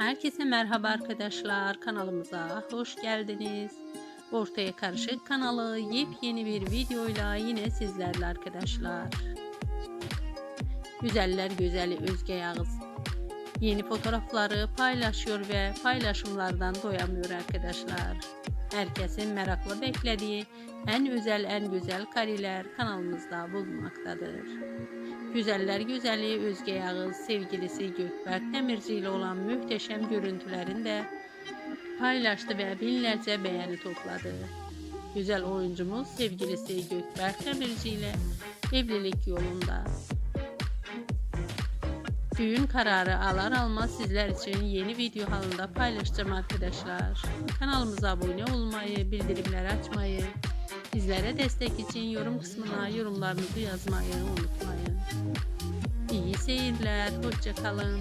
Herkese merhaba arkadaşlar. Kanalımıza hoş geldiniz. Ortaya Karışık kanalı yepyeni bir videoyla yine sizlerle arkadaşlar. Güzeller güzeli Özge Yağız yeni fotoğrafları paylaşıyor ve paylaşımlardan doyamıyor arkadaşlar. Herkesin merakla beklediği en özel en güzel kareler kanalımızda bulunmaktadır. Güzeller güzeli Özge Yağız sevgilisi Gökberk Demirci ile olan muhteşem görüntülerini de paylaştı ve binlerce beğeni topladı. Güzel oyuncumuz sevgilisi Gökberk Demirci ile evlilik yolunda. Düğün kararı alar almaz sizler için yeni video halinde paylaşacağım arkadaşlar. Kanalımıza abone olmayı, bildirimleri açmayı, bizlere destek için yorum kısmına yorumlarınızı yazmayı unutmayın. İyi seyirler, hoşça kalın.